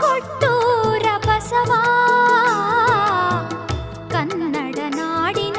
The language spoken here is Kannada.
ಕೊಟ್ಟೂರ ಬಸವ ಕನ್ನಡ ನಾಡಿನ